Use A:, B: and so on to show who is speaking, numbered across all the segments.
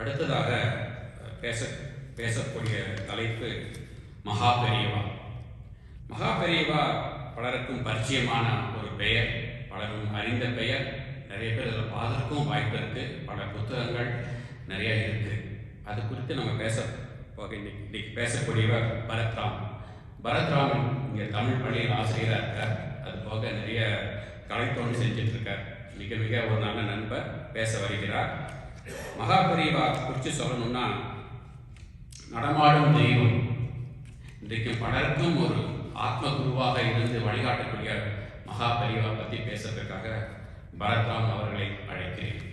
A: அடுத்ததாக பேச பேசக்கூடிய தலைப்பு மகா பெரியவா மகா பெரியவா பலருக்கும் பரிச்சயமான ஒரு பெயர் பலரும் அறிந்த பெயர் நிறைய பேர் அதில் பார்த்துருக்கும் வாய்ப்பு இருக்குது பல புத்தகங்கள் நிறைய இருக்குது அது குறித்து நம்ம பேச போக இன்னைக்கு இன்னைக்கு பேசக்கூடியவர் பரத்ராம். பரத்ராமன் இங்கே தமிழ் பள்ளியில் ஆசிரியராக இருக்கார். அது போக நிறைய கலைத்தோடு செஞ்சிட்ருக்கார். மிக மிக ஒரு நல்ல நண்பர் பேச வருகிறார். மகாபெரிவா குறித்து சொல்லணும்னா நடமாடும் தெய்வம். இன்றைக்கு பலருக்கும் ஒரு ஆத்ம குருவாக இருந்து வழிகாட்டக்கூடிய மகாபெரிவா பற்றி பேசுறதுக்காக பரத்ராம் அவர்களை அழைக்கிறேன்.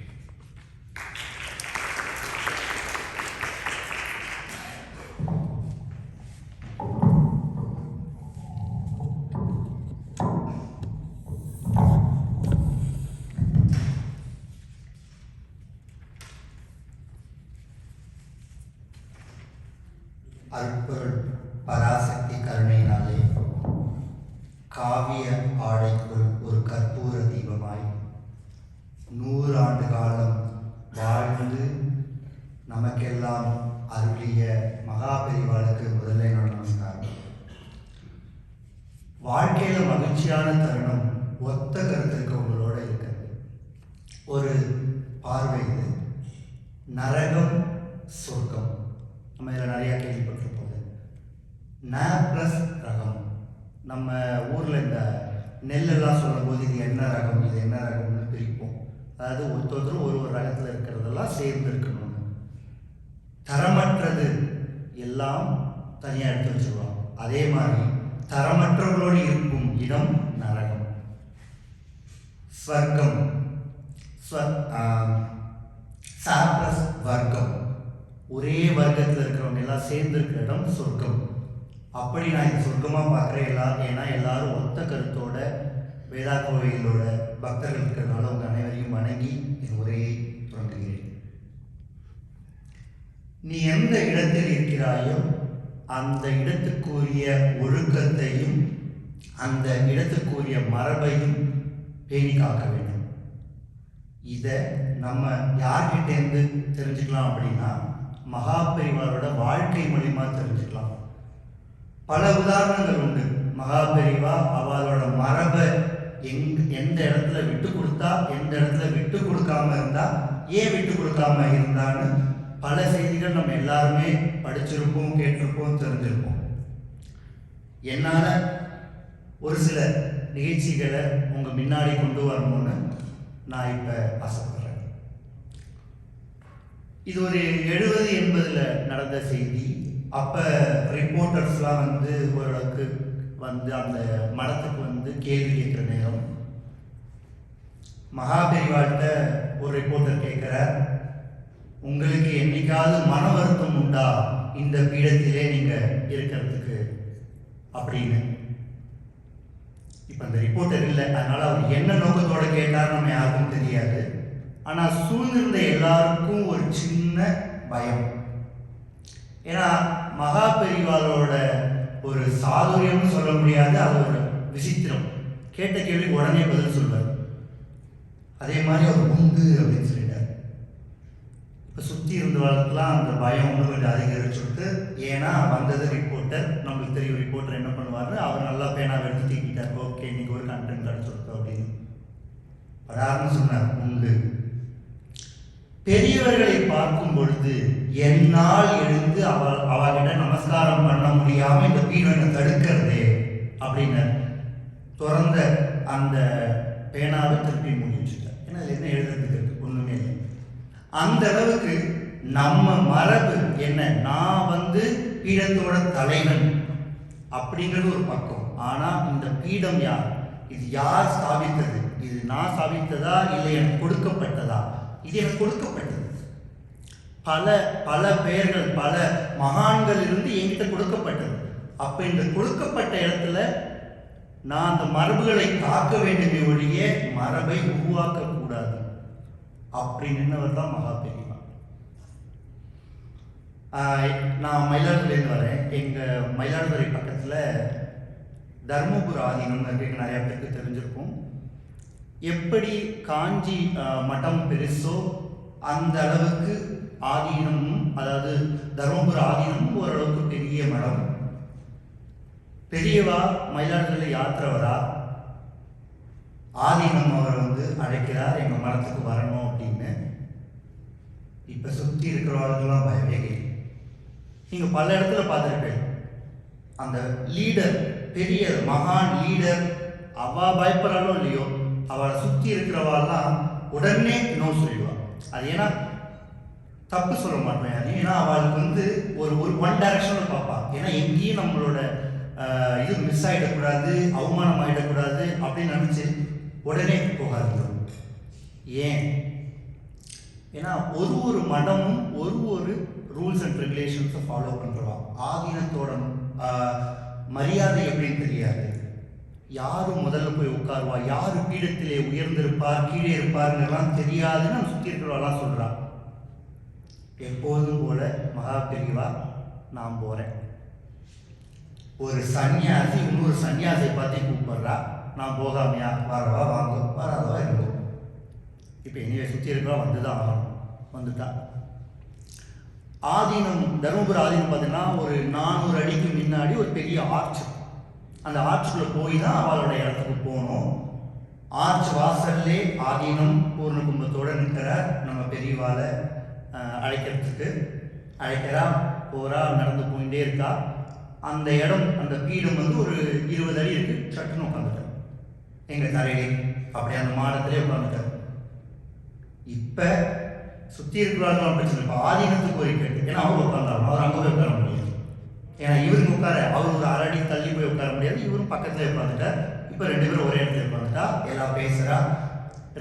B: நிறையா கேள்விப்பட்டிருப்போம் ந ப்ளஸ் ரகம். நம்ம ஊரில் இந்த நெல்லெல்லாம் சொல்லும்போது இது என்ன ரகம் இது என்ன ரகம்னு பிரிப்போம். அதாவது ஒருத்தொருத்தரும் ஒரு ஒரு ரகத்தில் இருக்கிறதெல்லாம் சேர்ந்து இருக்கணும்னு தரமற்றது எல்லாம் தனியாக எடுத்து வச்சுருவோம். அதே மாதிரி தரமற்றவர்களோடு இருக்கும் இடம் நரகம். ஸ்வர்க்கம். ஸ்வர் சாப்ளஸ் வர்க்கம். ஒரே வர்க்கத்தில் இருக்கிறவங்க எல்லாம் சேர்ந்து இருக்கிற இடம் சொர்க்கம். அப்படி நான் இது சொர்க்கமாக பார்க்குறேன் எல்லாரும் ஏன்னா எல்லாரும் ஒத்த கருத்தோட வேதா கோவிலோட பக்தர்கள் இருக்கிறதுனால உங்கள் அனைவரையும் வணங்கி என் உரையை தொடங்குகிறேன். நீ எந்த இடத்தில் இருக்கிறாயோ அந்த இடத்துக்குரிய ஒழுக்கத்தையும் அந்த இடத்துக்குரிய மரபையும் பேணி காக்க வேண்டும். இதை நம்ம யார்கிட்டேருந்து தெரிஞ்சுக்கலாம் அப்படின்னா மகாபெரிவாரோட வாழ்க்கை மூலியமா தெரிஞ்சுக்கலாம். பல உதாரணங்கள் உண்டு. மகாபெரிவா அவளோட மரபை எங் எந்த இடத்துல விட்டு கொடுத்தா எந்த இடத்துல விட்டு கொடுக்காம இருந்தா ஏன் விட்டு கொடுக்காம இருந்தான்னு பல செய்திகள் நம்ம எல்லாருமே படிச்சிருப்போம் கேட்டிருப்போம் தெரிஞ்சிருப்போம். என்னால் ஒரு சில நிகழ்ச்சிகளை உங்கள் முன்னாடி கொண்டு வரணும்னு நான் இப்போ ஆசைப்படுறேன். இது ஒரு எழுபது எண்பதில் நடந்த செய்தி. அப்போ ரிப்போர்ட்டர்ஸ்லாம் வந்து ஓரளவுக்கு வந்து அந்த மடத்துக்கு வந்து கேள்வி கேட்குற நேரம். மகாபெரிவாள்கிட்ட ஒரு ரிப்போர்ட்டர் கேட்குறார் உங்களுக்கு என்னைக்காவது மன வருத்தம் உண்டா? இந்த பீடத்திலே நீங்கள் இருக்கிறதுக்கு. அப்படின்னு. இப்போ அந்த ரிப்போர்ட்டர் இல்லை அதனால் அவர் என்ன நோக்கத்தோட கேட்டார் நம்ம யாருக்கும் தெரியாது. ஆனால் சூழ்ந்திருந்த எல்லாருக்கும் ஒரு சின்ன பயம். ஏன்னா மகா பெரிவாளோட ஒரு சாதுரியம்னு சொல்ல முடியாது அது ஒரு விசித்திரம். கேட்ட கேள்விக்கு உடனே பதில் சொல்வார். அதே மாதிரி அவர் உண்டு அப்படின்னு சொல்லிட்டார். இப்போ சுற்றி இருந்தவர்களுக்கெல்லாம் அந்த பயம் ஒன்று கொஞ்சம் அதிகரிச்சுட்டு ஏன்னா வந்தது ரிப்போர்ட்டர் நம்மளுக்கு தெரியும் ரிப்போர்ட்டர் என்ன பண்ணுவார் அவர் நல்லா பேனாவை எடுத்து தீக்கிட்டார். ஓகே இன்னைக்கு ஒரு கண்டென்ட் கிடச்சிருக்கோம் அப்படின்னு. படார்னு சொன்னார் உண்டு பெரியவர்களை பார்க்கும் என்னால் எழுந்து அவ அவகிட்ட நமஸ்காரம் பண்ண முடியாம இந்த பீடம் என்னை தடுக்கிறதே அப்படின்னு திறந்த அந்த பேனாவை திருப்பி மூடி ஏன்னா அதுல என்ன எழுதுறதுக்கு ஒன்றுமே இல்லை. அந்த அளவுக்கு நம்ம மரபு என்ன? நான் வந்து பீடத்தோட தலைவன் அப்படிங்கிறது ஒரு பக்கம். ஆனால் இந்த பீடம் யார்? இது யார் ஸ்தாபித்தது இது நான் ஸ்தாபித்ததா இல்லை எனக்கு கொடுக்கப்பட்டதா? இது எனக்கு கொடுக்கப்பட்டது. பல பல பெயர்கள் பல மகான்கள் இருந்து என்கிட்ட கொடுக்கப்பட்டது. அப்ப இந்த கொடுக்கப்பட்ட இடத்துல நான் அந்த மரபுகளை காக்க வேண்டுமே ஒழிய மரபை உருவாக்க கூடாது அப்படி நின்னவர் தான் மகா பெரியவா நான் மயிலாடுதுறையிலேருந்து வரேன். எங்கள் மயிலாடுதுறை பக்கத்தில் தர்மபுர ஆதீனம் இருக்கு. நிறையா பேருக்கு தெரிஞ்சிருக்கும். எப்படி காஞ்சி மட்டம் பெருசோ அந்த அளவுக்கு ஆதீனமும் அதாவது தருமபுர ஆதீனமும் ஓரளவுக்கு பெரிய மடம். பெரியவா மயிலாடுதுறை யாத்திரவரா? ஆதீனம் அவரை வந்து அழைக்கிறார் எங்கள் மரத்துக்கு வரணும் அப்படின்னு. இப்போ சுற்றி இருக்கிறவர்களுக்கெல்லாம் பயமே நீங்கள் பல இடத்துல பார்த்துருப்பேன் அந்த லீடர் பெரிய மகான் லீடர் அவள் பயப்படுறாளோ இல்லையோ அவளை சுற்றி இருக்கிறவாள்லாம் உடனே நோ சொல்லிடுவாள் அது ஏன்னா தப்பு சொல்ல மாட்டேன். அது ஏன்னா அவளுக்கு வந்து ஒரு ஒரு ஒன் டைரக்ஷனில் பார்ப்பா. ஏன்னா எங்கேயும் நம்மளோட இது மிஸ் ஆகிடக்கூடாது அவமானம் ஆகிடக்கூடாது அப்படின்னு நினச்சி உடனே போகாது ஏன்? ஏன்னா ஒரு ஒரு மடமும் ஒரு ஒரு ரூல்ஸ் அண்ட் ரெகுலேஷன்ஸை ஃபாலோ பண்ணுறோம் ஆதீனத்தோட மரியாதை எப்படின்னு தெரியாது. யார் முதல்ல போய் உட்காருவா? யார் பீடத்திலே உயர்ந்திருப்பார் கீழே இருப்பாருங்கெல்லாம் தெரியாதுன்னு சுற்றி இருக்கிறவெல்லாம் சொல்கிறான் எப்போதும் போல மகா பெரியவா நான் போகிறேன் ஒரு சன்னியாசி இன்னொரு சன்னியாசியை பார்த்து கூப்பிட்றா. நான் போகாமையா? வரவா? வாங்க. வராதவா? இருக்கும் இப்போ இனிவே சுற்றி இருக்கிறா வந்து தான் ஆகணும். வந்துட்டா. ஆதீனம் தருமபுரி ஆதீனம் பார்த்தீங்கன்னா ஒரு நானூறு அடிக்கு முன்னாடி ஒரு பெரிய ஆர்ச் அந்த ஆர்ச்சுக்குள்ளே போய் தான் அவளோட இடத்துக்கு போகணும். ஆர்ச் வாசல்லே ஆதீனம் பூர்ண கும்பத்தோடு நிற்கிறார் நம்ம பெரியவாளை. அழைக்கிறதுக்கு அழைக்கிறா போகிறா நடந்து போயிட்டே இருக்கா. அந்த இடம் அந்த பீடம் வந்து ஒரு இருபது அடி இருக்கு. சட்டுன்னு உட்காந்துட்டார் எங்கள் தரையிலே அப்படியே அந்த மாடத்திலே உட்காந்துட்டார் இப்போ சுற்றி இருக்கிறார்கள் பிரச்சனை இப்போ ஆதீனத்துக்கு ஒரு கேட்டு ஏன்னா அவர் உட்காந்தாலும் அவர் அங்கே போய் உட்கார முடியாது. ஏன்னா இவருக்கு உட்கார அவர் ஒரு அரை அடி தள்ளி போய் உட்கார முடியாது. இவரும் பக்கத்தில் உட்காந்துட்டார். இப்போ ரெண்டு பேரும் ஒரே இடத்துல உட்காந்துட்டா எல்லாம் பேசுகிறா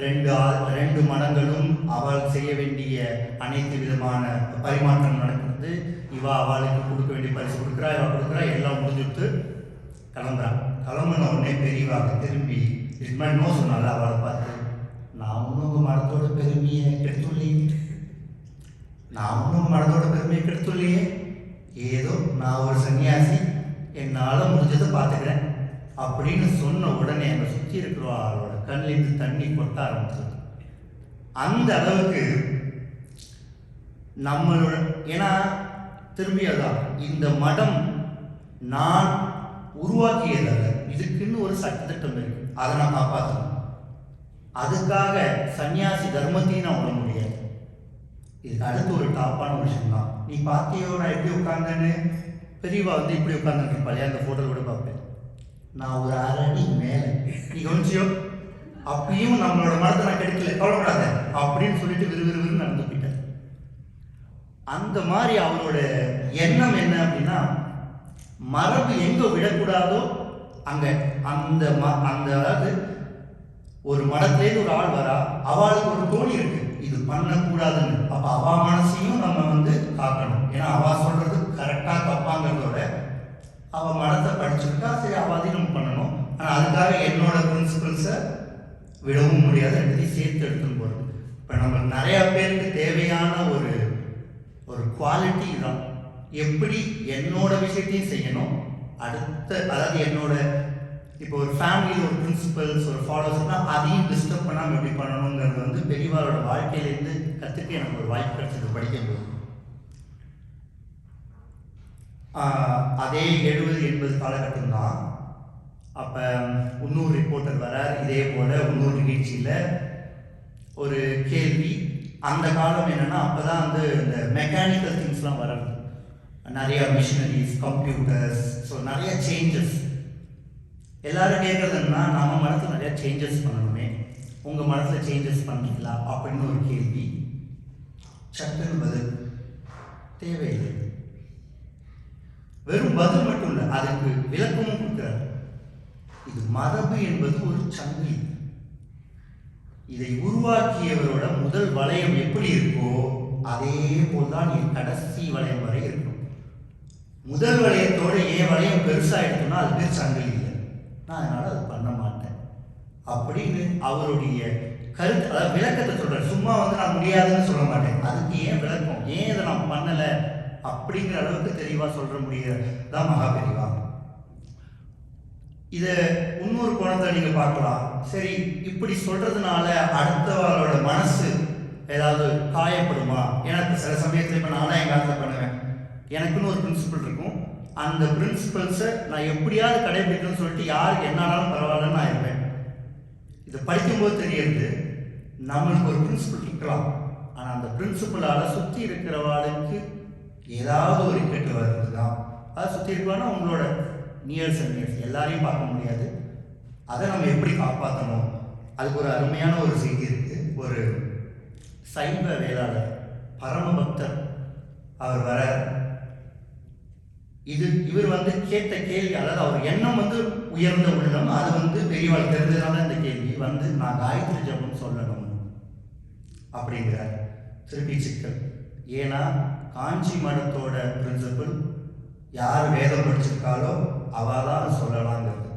B: ரெண்டு ஆள் ரெண்டு மனங்களும் அவள் செய்ய வேண்டிய அனைத்து விதமான பரிமாற்றம் நடக்கிறது. இவா அவளுக்கு கொடுக்க வேண்டிய பரிசு கொடுக்குறா இவா கொடுக்குறா எல்லாம் முடிஞ்சுட்டு கிளம்புறான். கிளம்புன உடனே பெரியவாக திரும்பி இதுக்கு நோ சொன்னால அவளை பார்த்து நான் ஒன்றும் உங்கள் மரத்தோட பெருமையை கெடுத்துள்ளையே நான் ஒன்றும் உங்கள் மரத்தோட பெருமையை கெடுத்துள்ளேயே ஏதோ நான் ஒரு சன்னியாசி என்னால் முடிஞ்சதை பார்த்துக்கிறேன். அப்படின்னு சொன்ன உடனே அங்கே சுற்றி இருக்கிற ஆளோட கண்ணிலிருந்து தண்ணி கொட்ட ஆரம்பிச்சது. அந்த அளவுக்கு நம்மளோட ஏன்னா திரும்பி அதான் இந்த மடம் நான் உருவாக்கியதல்ல இதுக்குன்னு ஒரு சட்டத்திட்டம் இருக்கு. அதை நான் காப்பாற்றணும் அதுக்காக சன்னியாசி தர்மத்தையும் நான் விட முடியாது. இதுக்கு அடுத்து ஒரு டாப்பான விஷயம்தான். விஷயம் தான் நீ பார்த்தியோ நான் எப்படி உட்காந்தேன்னு பெரியவா வந்து இப்படி உட்காந்துருக்கேன் பழைய அந்த ஃபோட்டோ கூட பார்ப்பேன். நான் ஒரு அரை அடி மேலே அப்பயும் நம்மளோட மரத்தை நான் கெடுக்கல. கவலைப்படாத. அப்படின்னு சொல்லிட்டு விறுவிறுவிறு நடந்து போயிட்டார். அந்த மாதிரி அவரோட எண்ணம் என்ன அப்படின்னா மரபு எங்கே விடக்கூடாதோ அங்கே அந்த ம- அந்த அதாவது ஒரு மடத்துலேருந்து ஒரு ஆள் வரா அவளுக்கு ஒரு தோணி இருக்கு. இது பண்ணக்கூடாதுன்னு. அப்போ அவ மனசையும் நம்ம வந்து காக்கணும். ஏன்னா அவா சொல்றது கரெக்டாக தப்பாங்கிறதோட அவள் மனத்தை படிச்சுக்கிட்டா சரி அவ நம்ம பண்ணணும். ஆனால் அதுக்காக என்னோட பிரின்சிபல்ஸை விடவும் முடியாது ரெண்டுத்தையும் சேர்த்து எடுத்துன்னு போகிறோம் இப்போ நம்ம நிறையா பேருக்கு தேவையான ஒரு ஒரு குவாலிட்டி தான். எப்படி என்னோட விஷயத்தையும் செய்யணும்? அடுத்த அதாவது என்னோட இப்போ ஒரு ஃபேமிலியில் ஒரு பிரின்சிபல்ஸ் ஒரு ஃபாலோவர்ஸ்னா அதையும் டிஸ்டர்ப் பண்ணாமல் எப்படி பண்ணணுங்கிறது வந்து பெரியவாரோட வாழ்க்கையிலேருந்து கற்றுக்க எனக்கு ஒரு வாய்ப்பு கிடைச்சது படிக்கும்போது. அதே எழுபது எண்பது காலகட்டம் தான் அப்போ இன்னொரு ரிப்போர்ட்டர் வரார். இதே போல் இன்னொரு நிகழ்ச்சியில் ஒரு கேள்வி. அந்த காலம் என்னன்னா அப்பதான் வந்து இந்த மெக்கானிக்கல் திங்ஸ்லாம் வர்றது நிறையா மிஷினரிஸ் கம்ப்யூட்டர்ஸ் ஸோ நிறைய சேஞ்சஸ் எல்லாரும் கேட்கறது என்னன்னா நம்ம மனசில் நிறையா சேஞ்சஸ் பண்ணணுமே. உங்கள் மனசில் சேஞ்சஸ் பண்ணிக்கலாம் அப்படின்னு ஒரு கேள்வி. சட்டுன்னு பதில். தேவையில்லை. வெறும் பதில் மட்டும் இல்லை அதுக்கு விளக்கமும் கொடுக்குறாரு. இது மரபு என்பது ஒரு சங்கிலி. இதை உருவாக்கியவரோட முதல் வளையம் எப்படி இருக்கோ அதே போல்தான் என் கடைசி வளையம் வரை இருக்கும். முதல் வளையத்தோட ஏன் வளையம் பெருசாக எடுத்தோம்னா அது பேர் சங்கிலி இல்லை. நான் அதனால் அது பண்ண மாட்டேன். அப்படின்னு அவருடைய கருத்து அதாவது விளக்கத்தை சொல்கிறேன் சும்மா வந்து நான் முடியாதுன்னு சொல்ல மாட்டேன். அதுக்கு ஏன் விளக்கம்? ஏன் இதை நான் பண்ணலை? அப்படிங்கிற அளவுக்கு தெளிவாக சொல்ற முடியாது தான் மகாபெரிவா இதை இன்னொரு கோணத்தில் நீங்க பார்க்கலாம். சரி இப்படி சொல்றதுனால அடுத்தவரோட மனசு ஏதாவது காயப்படுமா? எனக்கு சில சமயத்தில் இப்போ நானும் எங்கள் காலத்தில் பண்ணுவேன். எனக்குன்னு ஒரு பிரின்சிபல் இருக்கும். அந்த பிரின்சிபல்ஸை நான் எப்படியாவது கடைபிடிக்கணும்னு சொல்லிட்டு யாருக்கு என்னாலும் பரவாயில்லன்னு நான் இருப்பேன். இதை படிக்கும்போது தெரியுது நம்மளுக்கு ஒரு பிரின்சிபல் இருக்கலாம். ஆனால் அந்த பிரின்சிபலால் சுற்றி இருக்கிறவாளுக்கு ஏதாவது ஒரு இக்கட்டு வருது தான் அதை சுற்றி இருக்கிறவானா உங்களோட நியர்ஸ் அண்ட் நியர்ஸ் எல்லாரையும் பார்க்க முடியாது. அதை நம்ம எப்படி காப்பாற்றணும் அதுக்கு ஒரு அருமையான ஒரு செய்தி இருக்குது ஒரு சைவ வேளாளர் பரமபக்தர் அவர் வர இது இவர் வந்து கேட்ட கேள்வி அதாவது அவர் எண்ணம் வந்து உயர்ந்த உள்ளம் அது வந்து பெரியவாள் தெரிஞ்சதுனால இந்த கேள்வி வந்து நான் காயத்ரி ஜபம் சொல்லணும் அப்படிங்கிறார். திருப்பி சிக்கல். ஏன்னா காஞ்சி மடத்தோட பிரின்சிபல் யார் வேதம் படிச்சிருக்காலோ அவாதான் அது சொல்லலாங்கிறது.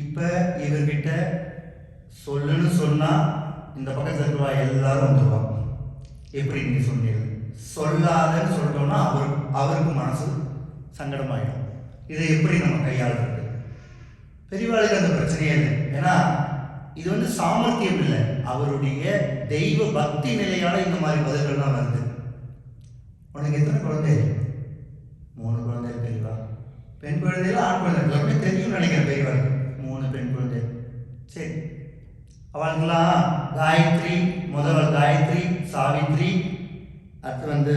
B: இப்போ இவர்கிட்ட சொல்லுன்னு சொன்னால் இந்த பக்கத்தில் இருக்கிறவா எல்லாரும் வந்துருவாங்க. எப்படி நீங்கள் சொன்னீங்க சொல்லாதன்னு சொல்லிட்டோம்னா அவர் அவருக்கு மனசு சங்கடமாயிடும். இதை எப்படி நம்ம கையாளுறது? பெரியவாளுக்கு அந்த பிரச்சனையே இல்லை. ஏன்னா இது வந்து சாமர்த்தியம் இல்லை. அவருடைய தெய்வ பக்தி நிலையால இந்த மாதிரி பதில்கள்லாம் வருது. உனக்கு எத்தனை குழந்தை? மூணு குழந்தை பெரியவா பெண் குழந்தைகள் ஆண் குழந்தை. எல்லாமே தெரியும் நினைக்கிறேன் பெரியவர் மூணு பெண் குழந்தை. சரி. அவளுங்களாம் காயத்ரி முதல்வர் காயத்ரி சாவித்ரி. அடுத்து வந்து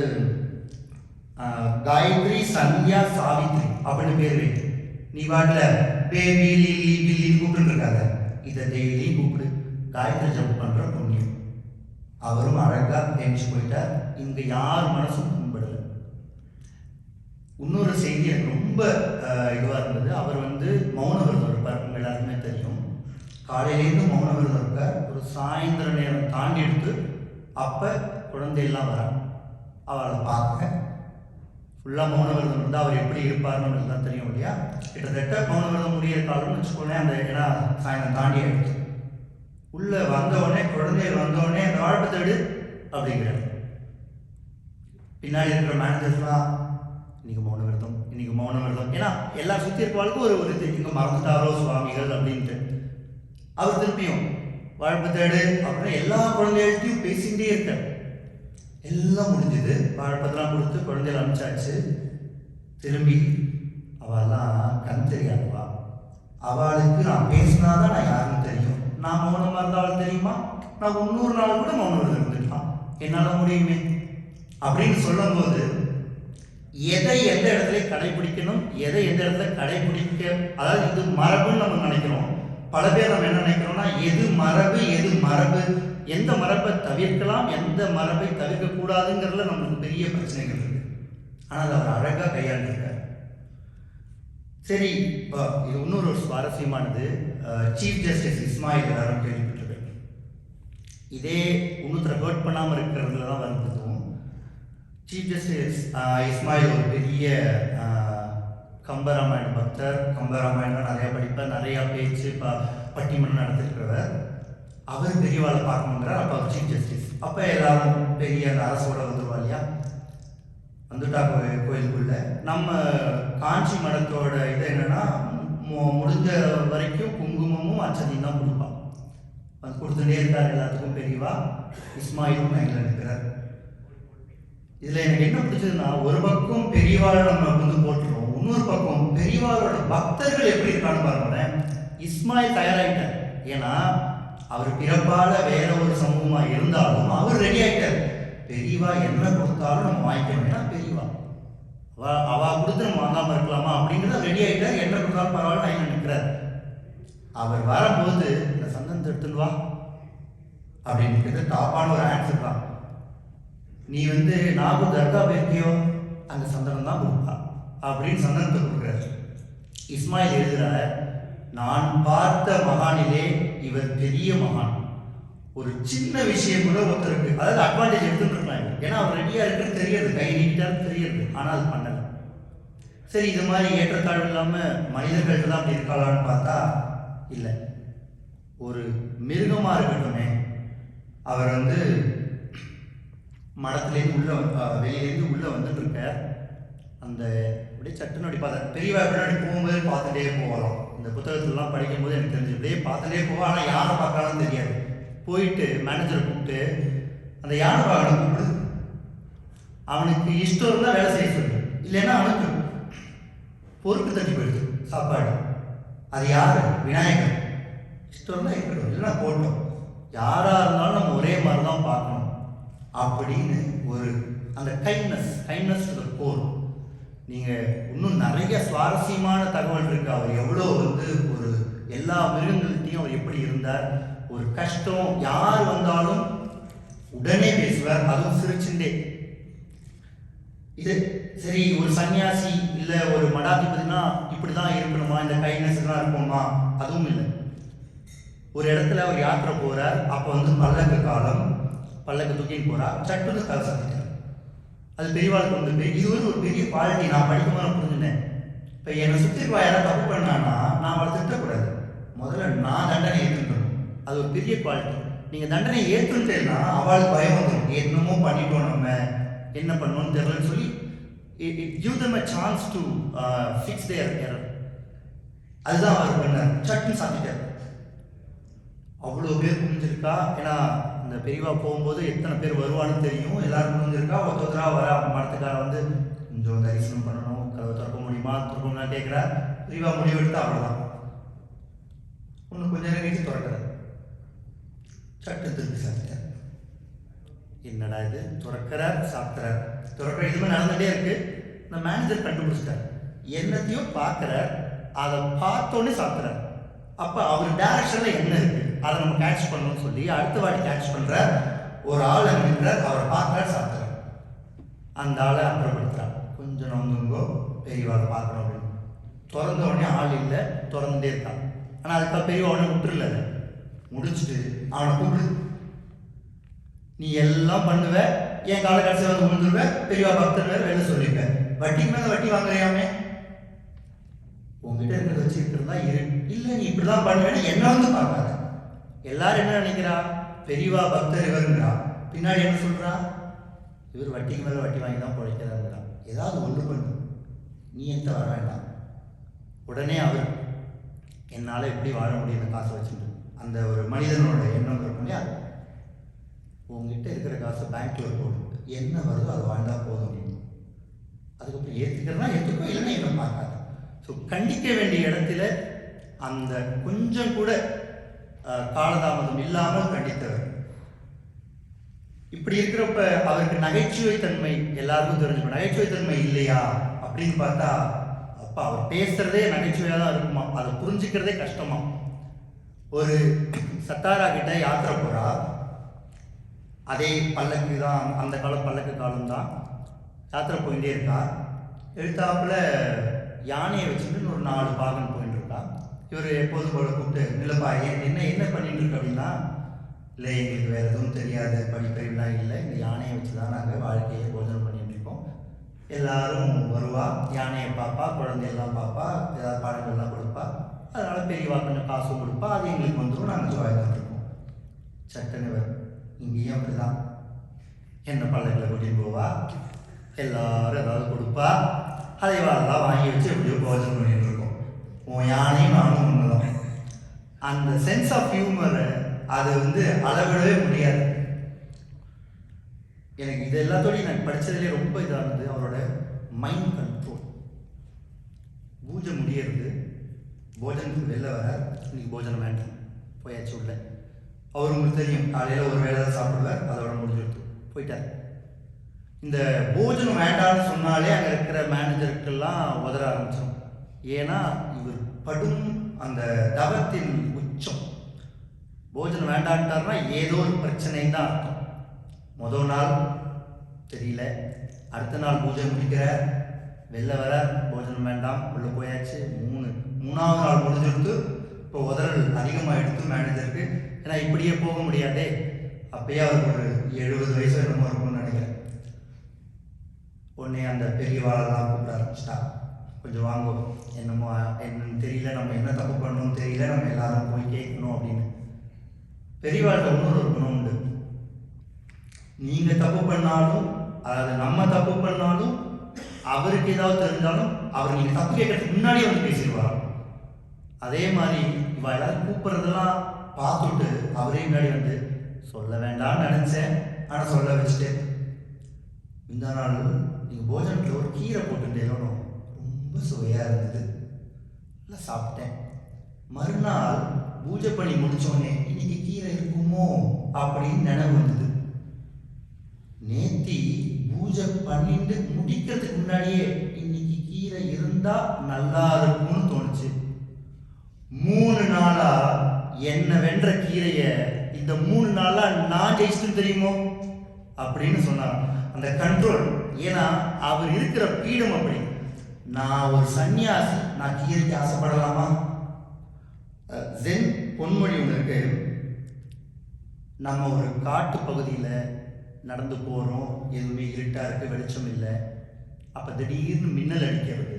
B: காயத்ரி சந்தியா சாவித்ரி. அப்படின்னு பேர் நீ பாட்டில் பேபி லில்லி பில்லின்னு கூப்பிட்டுருக்காங்க இதை டெய்லி கூப்பிடு. காயத்ரி ஜப் பண்ணுற புண்ணியம் அவரும் அழகாக எந்திச்சு போயிட்டார். இங்கே யார் மனசும் இன்னொரு செய்தி எனக்கு ரொம்ப இதுவாக இருந்தது. அவர் வந்து மௌன விரதம் இருப்பார். உங்கள் எல்லாருக்குமே தெரியும். காலையிலேருந்து மௌன விரதம் இருக்கார் ஒரு சாயந்தர நேரம் தாண்டி எடுத்து அப்போ குழந்தையெல்லாம் வரான் அவளை பார்க்க. ஃபுல்லாக மௌன விரதம் இருந்தால் அவர் எப்படி இருப்பார்னு தான் தெரியும் இல்லையா? கிட்டத்தட்ட மௌன விரதம் முடியிற காலம்னு வச்சுக்கோங்களேன். அந்த ஏன்னா சாயந்தரம் தாண்டி ஆயிடுச்சு. உள்ளே வந்தவுடனே குழந்தை வந்தவுடனே அந்த வாழ்க்கை தேடு அப்படிங்கிறார். பின்னாடி இருக்கிற மேனேஜர்ஸ்லாம் இன்னைக்கு மௌன விரதம் இன்னைக்கு மௌன விரதம். ஏன்னா எல்லா சுற்றி இருக்கவாளுக்கும் ஒரு ஒரு இது. இங்கே மறந்துட்டாரோ சுவாமிகள் அப்படின்ட்டு. அவர் திருப்பியும் வாழ்ப்பு தேடு அப்படின்னு எல்லா குழந்தைகள்ட்டையும் பேசிகிட்டே இருக்கார். எல்லாம் முடிஞ்சது. வாழைப்பத்தெல்லாம் கொடுத்து குழந்தைகள் அனுப்பிச்சாச்சு. திரும்பி அவெல்லாம் கண் தெரியாதவா? அவளுக்கு நான் பேசினாதான் நான் யாருன்னு தெரியும். நான் மௌனமாக இருந்தாலும் தெரியுமா? நான் முந்நூறு நாள் கூட மௌனம் இருந்துக்கலாம் என்னால் முடியுமே? அப்படின்னு சொல்லும்போது எதை எந்த இடத்துல கடைபிடிக்கணும் எதை எந்த இடத்துல கடைபிடிக்க அதாவது இது மரபுன்னு நம்ம நினைக்கிறோம். பல பேர் நம்ம என்ன நினைக்கிறோம்னா எது மரபு எது மரபு? எந்த மரபை தவிர்க்கலாம் எந்த மரபை தவிர்க்கக்கூடாதுங்கிறதுல நம்மளுக்கு பெரிய பிரச்சனைகள் இருக்கு. ஆனால் அதை அவர் அழகாக கையாண்டிருக்கார். சரி இப்போ இது இன்னொரு ஒரு சுவாரஸ்யமானது. சீஃப் ஜஸ்டிஸ் இஸ்மாயில் எல்லாரும் கேள்விப்பட்டிருக்கேன் இதே இன்னொருத்தரை ஹர்ட் பண்ணாமல் இருக்கிறதுல தான் வருதும் சீஃப் ஜஸ்டிஸ் இஸ்மாயில் ஒரு பெரிய uh, கம்பராமாயண பக்தர். கம்பராமாயணம் நிறையா படிப்பார் நிறையா பேச்சு இப்போ பட்டிமன்றம் நடத்திருக்கிறவர். அவர் பெரியவாளை பார்க்கணுங்கிறார். அப்போ அவர் சீஃப் ஜஸ்டிஸ் அப்போ எல்லாரும் பெரிய அந்த அரசோட வந்துருவா இல்லையா? வந்துட்டா கோயில் கோயிலுக்குள்ள. நம்ம காஞ்சி மடத்தோட இது என்னன்னா மு- முடிஞ்ச வரைக்கும் குங்குமமும் அச்சதையும் தான் கொடுப்பான். அது கொடுத்துட்டே இருக்கார் எல்லாத்துக்கும் பெரியவா. இஸ்மாயிலும் எங்களை இருக்கிறார். இதில் எனக்கு என்ன பிடிச்சதுன்னா ஒரு பக்கம் பெரியவாளை நம்ம வந்து போட்டுருவோம் இன்னொரு பக்கம் பெரியவாளோட பக்தர்கள் எப்படி இருக்கான்னு பாருங்களேன். இஸ்மாயில் தயாராகிட்டார் ஏன்னா அவர் பிறப்பால் வேற ஒரு சமூகமாக இருந்தாலும் அவர் ரெடி ஆகிட்டார் பெரியவா என்ன கொடுத்தாலும் நம்ம வாங்கிக்கணும் ஏன்னா பெரியவா. அவ அவ கொடுத்து நம்ம வாங்காமல் இருக்கலாமா? அப்படிங்கிறத ரெடி ஆகிட்டார் என்ன கொடுத்தாலும் பரவாயில்ல நான் நினைக்கிறார் அவர் வரும்போது இந்த சந்தனத்தை எடுத்துன்னு வா அப்படின்னு டாப்பான ஒரு நீ வந்து நாகூர் தர்கா போயிருக்கியோ அந்த சந்தனம் தான் கொடுப்பா. அப்படின்னு சந்தனத்தை கொடுக்குறாரு. இஸ்மாயில் எழுதுகிறார் நான் பார்த்த மகானிலே இவர் பெரிய மகான். ஒரு சின்ன விஷயம் கூட ஒருத்தருக்கு அதாவது அட்வான்டேஜ் எடுத்துட்டு இருக்காங்க. ஏன்னா அவர் ரெடியாக இருக்குன்னு தெரியுது. கை நீட்டான்னு தெரியுது. ஆனால் அது பண்ணல. சரி இது மாதிரி ஏற்றத்தாழ்வு இல்லாமல் மனிதர்கள்ட்ட தான் அப்படி இருக்காளான்னு பார்த்தா இல்லை. ஒரு மிருகமாக இருக்கட்டுமே அவர் வந்து மடத்துலேருந்து உள்ளே வெளியிலேருந்து உள்ளே வந்துட்டு இருக்கார் அந்த அப்படியே சட்டுன்னு அப்படி பார்த்தா பெரியவா பின்னாடி போகும்போது பார்த்துட்டே போகலாம். இந்த புத்தகத்துலலாம் படிக்கும்போது எனக்கு தெரிஞ்சு அப்படியே பார்த்துட்டே போவோம் ஆனால் யாரை பார்க்கறான்னு தெரியாது. போயிட்டு மேனேஜரை கூப்பிட்டு அந்த யானை பார்க்கணும் கூப்பிடு. அவனுக்கு இஷ்டம் இருந்தால் வேலை செய்ய சொல்லு. இல்லைன்னா அவனுக்கு பொறுப்பு தட்டி போயிடுது சாப்பாடு. அது யார்? விநாயகர். இஷ்டம் இருந்தால் இருக்கட்டும். இல்லைன்னா போட்டோம். யாராக இருந்தாலும் நம்ம ஒரே மாதிரி தான் பார்க்கணும். அப்படின்னு ஒரு அந்த கைண்ட்னஸ் கைண்ட்னஸ் டு போர் நீங்கள் இன்னும் நிறைய சுவாரஸ்யமான தகவல் இருக்குது அவர் எவ்வளோ வந்து ஒரு எல்லா மிருகங்கள்கிட்டையும் அவர் எப்படி இருந்தார் ஒரு கஷ்டம் யார் வந்தாலும் உடனே பேசுவார். அதுவும் சிரிச்சுண்டே இது சரி ஒரு சன்னியாசி இல்லை ஒரு மடாதிபதினா இப்படி தான் இருக்கணுமா? இந்த கைண்ட்னஸ் தான் அதுவும் இல்லை. ஒரு இடத்துல அவர் யாத்திரை போகிறார் அப்போ வந்து பல்லக்கு காலம். பல்லக்கு தூக்கின்னு போகிறார் சட்டுன்னு தலை சந்திட்டார் அது பெரியவாளுக்கு வந்துட்டு பெரிய இது வந்து ஒரு பெரிய குவாலிட்டி நான் படிக்கும்போது புரிஞ்சுட்டேன் இப்போ என்னை சுற்றி இருக்கா யாராவது தப்பு பண்ணான்னா நான் அவளை திட்டக்கூடாது. முதல்ல நான் தண்டனை ஏற்றுக்கணும் அது ஒரு பெரிய குவாலிட்டி நீங்கள் தண்டனை ஏற்றுட்டேன்னா அவளுக்கு பயம் வந்துடும் என்னமோ பண்ணிட்டோம் நம்ம என்ன பண்ணணும்னு தெரியலன்னு சொல்லி it it give them a chance to fix their error அதுதான் அவர் பண்ணார். சட்டுன்னு சாப்பிட்டார் அவ்வளோ பேர் புரிஞ்சிருக்கா? ஏன்னா அந்த பெரியவா போகும்போது எத்தனை பேர் வருவான்னு தெரியும். எல்லாரும் முடிஞ்சிருக்கா ஒருத்தரா வர மரத்துக்கார வந்து கொஞ்சம் தரிசனம் பண்ணணும் கதவை திறக்க முடியுமா? திறக்கணும்னா கேட்குறா பெரியவா முடிவெடுத்து அவ்வளோதான் இன்னும் கொஞ்ச நேரம் கழிச்சு திறக்கிறார் சட்டு திருப்பி சாப்பிட்டார் என்னடா இது? துறக்கிறார் சாப்பிட்றார் துறக்கிற இதுமே நடந்துகிட்டே இருக்கு. இந்த மேனேஜர் கண்டுபிடிச்சிட்டார். என்னத்தையும் பார்க்குறார். அதை பார்த்தோன்னே சாப்பிட்றார் அப்போ அவர் டைரக்ஷனில் என்ன இருக்கு? அதை நம்ம கேட்ச் பண்ணணும்னு சொல்லி அடுத்த வாட்டி கேட்ச் பண்ணுற ஒரு ஆள் அங்கே அவரை பார்க்குற சாப்பிட்றார் அந்த ஆளை அப்புறப்படுத்துகிறார் கொஞ்சம் நொந்துங்கோ பெரியவாளை பார்க்கணும் அப்படின்னு. திறந்த உடனே ஆள் இல்லை திறந்துட்டே இருக்கான். ஆனால் அதுக்காக பெரியவா விட்டுருல முடிச்சுட்டு அவனை கூப்பிடு. நீ எல்லாம் பண்ணுவ என் கால கடைசி வந்து விழுந்துருவ பெரியவா பக்தர் வேறு வெளில சொல்லியிருப்பேன் வட்டிக்கு மேலே வட்டி வாங்குறியாமே? உங்ககிட்ட இருக்கிறத வச்சு இருக்கிறதா இரு இல்லை நீ இப்படிதான் பண்ணுவேன்னு என்ன வந்து பார்க்காத. எல்லாரும் என்ன நினைக்கிறா? பெரியவா பக்தர் இவருங்கிறா பின்னாடி என்ன சொல்றா? இவர் வட்டிக்கு மேலே வட்டி வாங்கி தான் பிழைக்கிறாருங்கிறா ஏதாவது ஒன்று பண்ணு. நீ எந்த வர வேண்டாம். உடனே அவர் என்னால் எப்படி வாழ முடியும் காசை வச்சுட்டு அந்த ஒரு மனிதனோட எண்ணம் இருக்கும் இல்லையா? உங்ககிட்ட இருக்கிற காசை பேங்க்ல போடு. என்ன வருதோ அதை வாழ்ந்தால் போதும் அப்படின்னு. அதுக்கப்புறம் ஏற்றுக்கிறதா ஏற்றுக்கோ இல்லைன்னா என்ன பார்க்காத. ஸோ கண்டிக்க வேண்டிய இடத்துல அந்த கொஞ்சம் கூட காலதாமதம் இல்லாமல் கண்டித்தவர். இப்படி இருக்கிறப்ப அவருக்கு நகைச்சுவை தன்மை எல்லாருக்கும் தெரிஞ்சுக்கும் நகைச்சுவை தன்மை இல்லையா? அப்படின்னு பார்த்தா அப்பா அவர் பேசுறதே நகைச்சுவையாக தான் இருக்குமா? அதை புரிஞ்சுக்கிறதே கஷ்டமா? ஒரு சத்தாரா கிட்ட யாத்திரை போறா. அதே பல்லக்கு தான் அந்த கால பல்லக்கு காலம் தான் யாத்திரை போயிட்டே இருக்கா. எழுத்தாப்புல யானையை வச்சுட்டு ஒரு நாலு பாகன் போய் இவர் எப்போதும் போல கூப்பிட்டு இல்லைப்பா ஏன் என்ன என்ன பண்ணிட்டு இருக்கு அப்படின்னா இல்லை எங்களுக்கு வேறு எதுவும் தெரியாது படிப்பறிவுலாம் இல்லை இந்த யானையை வச்சு தான் நாங்கள் வாழ்க்கையை போஜனம் பண்ணிட்டு இருக்கோம். எல்லாரும் வருவா யானையை பார்ப்பா குழந்தையெல்லாம் பார்ப்பா ஏதாவது பாடங்கள்லாம் கொடுப்பா அதனால் பெரியவா கொஞ்சம் காசும் கொடுப்பா அது எங்களுக்கு வந்துடும் நாங்கள் ஜோயாக இருக்கோம் சட்டன்னு இங்கேயும் இங்கேயும் அப்படிதான். என்ன பல்லக்கில் கூட்டிட்டு போவா? எல்லாரும் ஏதாவது கொடுப்பா அதை வாழலாம் வாங்கி வச்சு எப்படியோ போஜனம் பண்ணிடுவோம் உன் யானையும் நானும் ஒன்றுதான் அந்த சென்ஸ் ஆஃப் ஹியூமரை அது வந்து அளவிடவே முடியாது. எனக்கு இது எல்லாத்தோடையும் எனக்கு படிச்சதுலேயே ரொம்ப இதானது அவரோட மைண்ட் கண்ட்ரோல் பூஜை முடியறது போஜனத்துக்கு வெளில வர இன்னைக்கு போஜனம் வேண்டாம் போயாச்சு உள்ள. அவர் உங்களுக்கு தெரியும் காலையில் ஒரு வேலை தான் சாப்பிடுவார் அதோட முடிஞ்சிருக்கு போயிட்டார். இந்த போஜனம் வேண்டாம்னு சொன்னாலே அங்கே இருக்கிற மேனேஜருக்கெல்லாம் உதற ஆரம்பிச்சிடும் ஏன்னா இவர் படும் அந்த தவத்தின் உச்சம். போஜனம் வேண்டான்ட்டார்னா ஏதோ ஒரு பிரச்சனைன்னு தான் அர்த்தம். மொதல் நாள் தெரியல. அடுத்த நாள் பூஜை முடிக்கிற வெளில வர போஜனம் வேண்டாம். உள்ளே போயாச்சு. மூணு மூணாவது நாள் முடிஞ்சிருந்து இப்போ உதறல் அதிகமாக எடுத்து மேனேஜருக்கு. ஏன்னா இப்படியே போக முடியாதே. அப்பயே அவருக்கு ஒரு எழுபது வயசு என்னமோ இருக்கும்னு நினைக்கிறேன். உடனே அந்த பெரியவாளெல்லாம் கூப்பிட ஆரம்பிச்சிட்டா. கொஞ்சம் வாங்குவோம். என்னமோ என்னன்னு தெரியல நம்ம என்ன தப்பு பண்ணணும்னு தெரியல நம்ம எல்லாரும் போய் கேட்கணும் அப்படின்னு. பெரியவாள்கிட்ட இன்னொரு ஒரு குணம் உண்டு. நீங்கள் தப்பு பண்ணாலும் அதாவது நம்ம தப்பு பண்ணாலும் அவருக்கு ஏதாவது தெரிஞ்சாலும் அவர் நீங்கள் தப்பு கேட்கறதுக்கு முன்னாடியே வந்து பேசிடுவார் அதே மாதிரி இவ எல்லாரும் கூப்பிட்றதெல்லாம் பார்த்துட்டு அவரே முன்னாடி வந்து சொல்ல வேண்டாம்னு நினச்சேன். ஆனால் சொல்ல வச்சுட்டு இந்த நாள் நீங்கள் போஜனத்தில் ஒரு கீரை போட்டுட்டேனோ ரொம்ப சுவையாக இருந்தது. நல்லா சாப்பிட்டேன். மறுநாள் பூஜை பண்ணி முடிச்சோடனே இன்னைக்கு கீரை இருக்குமோ? அப்படின்னு நினைவு வந்தது. நேத்தி பூஜை பண்ணிட்டு முடிக்கிறதுக்கு முன்னாடியே இன்னைக்கு கீரை இருந்தா நல்லா இருக்கும்னு தோணுச்சு. மூணு நாளா என்ன வென்ற கீரைய இந்த மூணு நாளா நான் ஜெயிச்சுன்னு தெரியுமோ? அப்படின்னு சொன்னார் அந்த கண்ட்ரோல் ஏன்னா அவர் இருக்கிற பீடம் அப்படி. நான் ஒரு சன்னியாசி நான் கீரைக்கு ஆசைப்படலாமா? ஜென் பொன்மொழி ஒன்று இருக்கு. நம்ம ஒரு காட்டு பகுதியில் நடந்து போகிறோம் எதுவுமே இருட்டாக இருக்குது வெளிச்சம் இல்லை. அப்போ திடீர்னு மின்னல் அடிக்கிறது.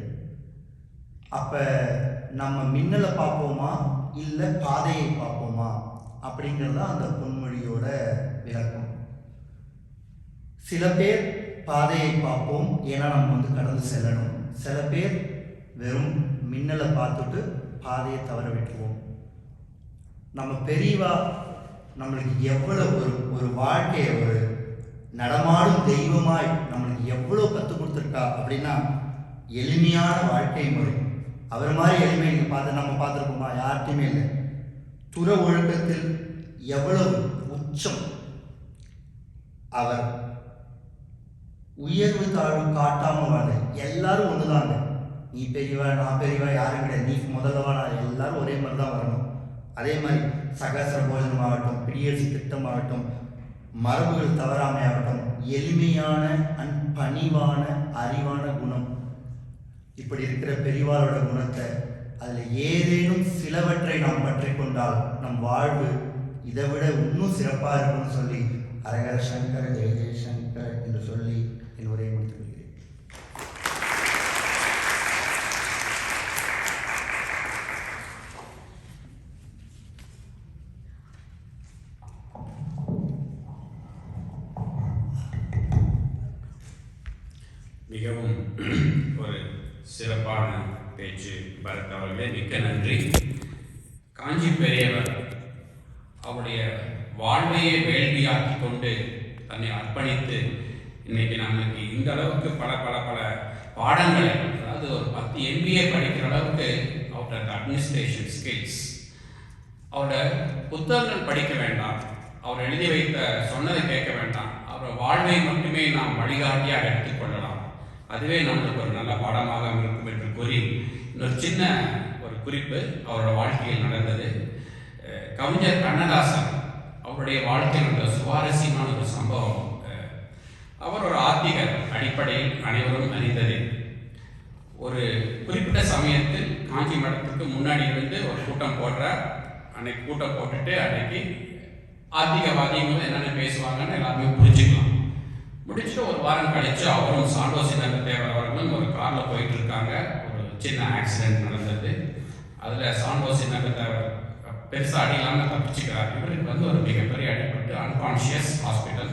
B: அப்போ நம்ம மின்னலை பார்ப்போமா? இல்லை பாதையை பார்ப்போமா? அப்படிங்கிறது தான் அந்த பொன்மொழியோட விளக்கம். சில பேர் பாதையை பார்ப்போம். ஏன்னா நம்ம வந்து கடந்து செல்லணும். சில பேர் வெறும் மின்னலை பார்த்துட்டு பாதையை தவற விட்டுருவோம். நம்ம பெரியவா நம்மளுக்கு எவ்வளவு ஒரு ஒரு வாழ்க்கையை ஒரு நடமாடும் தெய்வமாய் நம்மளுக்கு எவ்வளோ கற்றுக் கொடுத்துருக்கா அப்படின்னா எளிமையான வாழ்க்கை முறை அவர் மாதிரி எளிமை நீங்கள் பார்த்து நம்ம பார்த்துருக்கோமா யார்கிட்டையுமே இல்லை. துற ஒழுக்கத்தில் எவ்வளவு உச்சம் அவர் உயர்வு தாழ்வு காட்டாமல் வாங்க. எல்லாரும் ஒன்றுதாங்க நீ பெரியவா நான் பெரியவா யாரும் கிடையாது. நீ முதல்லவா நான் எல்லாரும் ஒரே மாதிரி தான் வரணும். அதே மாதிரி சகசர போஜனம் ஆகட்டும் பிடியரசு திட்டம் ஆகட்டும் மரபுகள் தவறாமை ஆகட்டும் எளிமையான அன் பணிவான அறிவான குணம். இப்படி இருக்கிற பெரியவாரோட குணத்தை அதில் ஏதேனும் சிலவற்றை நாம் பற்றி கொண்டால் நம் வாழ்வு இதை விட இன்னும் சிறப்பாக இருக்கும்னு சொல்லி அரகர சங்கர ஜெய ஜெயசங்கர் என்று சொல்லி என் உரையை முடித்துக் கொள்கிறேன்.
A: மிகவும் ஒரு சிறப்பான பேச்சு பரத் அவர்களே மிக்க நன்றி. காஞ்சி பெரியவர் அவருடைய வாழ்வையே வேள்வியாக்கி கொண்டு தன்னை அர்ப்பணித்து இன்னைக்கு நமக்கு இந்த அளவுக்கு பல பல பல பாடங்களை அதாவது ஒரு பத்து எம்பிஏ படிக்கிற அளவுக்கு அவரோட அட்மினிஸ்ட்ரேஷன் ஸ்கில்ஸ் அவரோட புத்தகங்கள் படிக்க வேண்டாம் அவர் எழுதி வைத்த சொன்னதை கேட்க வேண்டாம் அவரோட வாழ்வை மட்டுமே நாம் வழிகாட்டியாக எடுத்துக்கொள்ளலாம் அதுவே நம்மளுக்கு ஒரு நல்ல பாடமாக இருக்கும் என்று கூறி இன்னொரு சின்ன ஒரு குறிப்பு அவரோட வாழ்க்கையில் நடந்தது. கவிஞர் கண்ணதாசன் அவருடைய வாழ்க்கையில் உள்ள சுவாரஸ்யமான ஒரு சம்பவம். அவர் ஒரு ஆத்திகர் அடிப்படையில் அனைவரும் அறிந்தது. ஒரு குறிப்பிட்ட சமயத்தில் காஞ்சி மடத்துக்கு முன்னாடி இருந்து ஒரு கூட்டம் போடுறார். அன்னைக்கு கூட்டம் போட்டுட்டு அன்னைக்கு ஆத்திகவாதிகள் என்னென்ன பேசுவாங்கன்னு எல்லாருமே புரிஞ்சுக்கலாம். முடிச்சுட்டு ஒரு வாரம் கழிச்சு அவரும் சாண்டோசி நகர தேவர் அவர்களும் ஒரு காரில் போயிட்டு இருக்காங்க ஒரு சின்ன ஆக்சிடென்ட் நடந்தது. அதில் சாண்டோசி நகர் தேவர் பெருசாக அடி இல்லாமல் தப்பிச்சுக்கிறார். இவருக்கு வந்து ஒரு மிகப்பெரிய அடிபட்டு அன்கான்ஷியஸ் ஹாஸ்பிட்டல்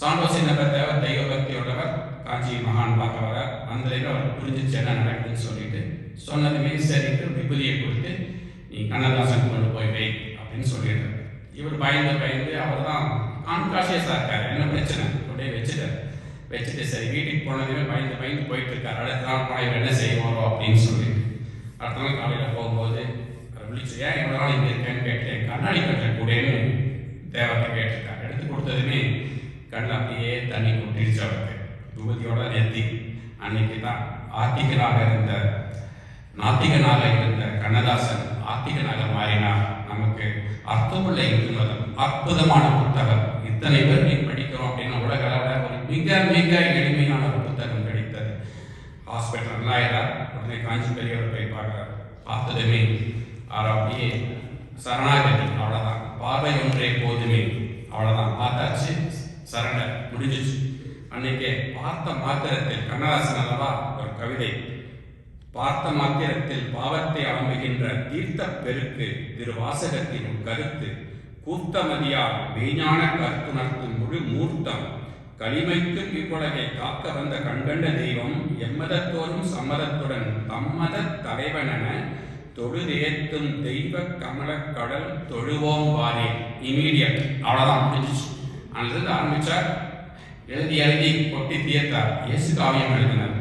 A: சாண்டோசி நகர் தேவர் தெய்வ பக்தியோடவர் காஞ்சி மகான் பார்க்க அந்த அவர் புரிஞ்சிச்சு என்ன நடக்குதுன்னு சொல்லிட்டு சொன்னதுமே சரிட்டு விபதியை கொடுத்து நீ கண்ணதாசன் கொண்டு போய் வை அப்படின்னு சொல்லிடுறாரு. இவர் பயந்து பயந்து அவர் தான் அன்கான்ஷியஸாக இருக்கார். என்ன பிரச்சனை? அப்படியே வச்சுட்டார். வச்சுட்டு சரி வீட்டுக்கு போனதுமே பயந்து பயந்து போயிட்டு இருக்காரு அடுத்த நாள் போனால் இவர் என்ன செய்வாரோ அப்படின்னு சொல்லி அடுத்த நாள் காலையில் போகும்போது அவர் விழிச்சு ஏன் இவ்வளோ நாள் இங்கே இருக்கேன்னு கேட்டேன். கண்ணாடி கட்டுற கூடன்னு தேவத்தை கேட்டிருக்காரு. எடுத்து கொடுத்ததுமே கண்ணில் அப்படியே தண்ணி கொட்டிடுச்சு அவருக்கு. விபூதியோட நெத்தி அன்னைக்கு தான் ஆத்திகனாக இருந்த நாத்திகனாக இருந்த கண்ணதாசன் ஆத்திகனாக மாறினார் நமக்கு அர்த்தமுள்ள இந்து மதம் அற்புதமான புத்தகம். இத்தனை பேர் நீ படிக்கிறோம் அப்படின்னு உலக அளவில் ஒரு மிக மிக எளிமையான ஒரு புத்தகம் கிடைத்தது. ஹாஸ்பிட்டல் நல்லாயிரார் உடனே காஞ்சி பெரியவர் போய் பார்க்குறார் பார்த்ததுமே அவர் அப்படியே சரணாகதி அவ்வளோதான் பார்வை ஒன்றே போதுமே. அவ்வளோதான் பார்த்தாச்சு. சரணர் முடிஞ்சிச்சு. அன்னைக்கே பார்த்த மாத்திரத்தில் கண்ணதாசன் அல்லவா ஒரு கவிதை. பார்த்த மாத்திரத்தில் பாவத்தை அலம்புகின்ற தீர்த்த பெருக்கு திருவாசகத்தின் கருத்து. கூத்தமதியா மெய்ஞான கருத்துணர்த்தும் முழு மூர்த்தம். களிமைக்கும் இவ்வுலகை காக்க வந்த கண்கண்ட தெய்வம் எம்மதத்தோறும் சம்மதத்துடன் தம்மத தலைவனென தொழுதேத்தும் தெய்வ கமல கடல் தொழுவோம் வாரே. இமீடியட் அவ்வளோதான் முடிஞ்சிச்சு. அதுலேருந்து ஆரம்பித்தார். எழுதி எழுதி கொட்டி தீர்த்தார் இயேசு காவியம் எழுதினார்.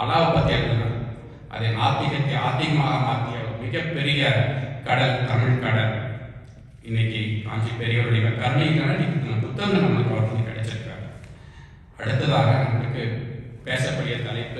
A: அலாவை பற்றி எழுதினார். அதை நாத்திகத்தை ஆத்திகமாக மாற்றிய மிகப்பெரிய கடல் தமிழ் கடல். இன்னைக்கு காஞ்சி பெரியவருடைய கருணைக்கான இன்னைக்கு புத்தகம் நம்மளுக்கு அவருக்கு கிடைச்சிருக்காரு அடுத்ததாக நம்மளுக்கு பேசக்கூடிய தலைப்பு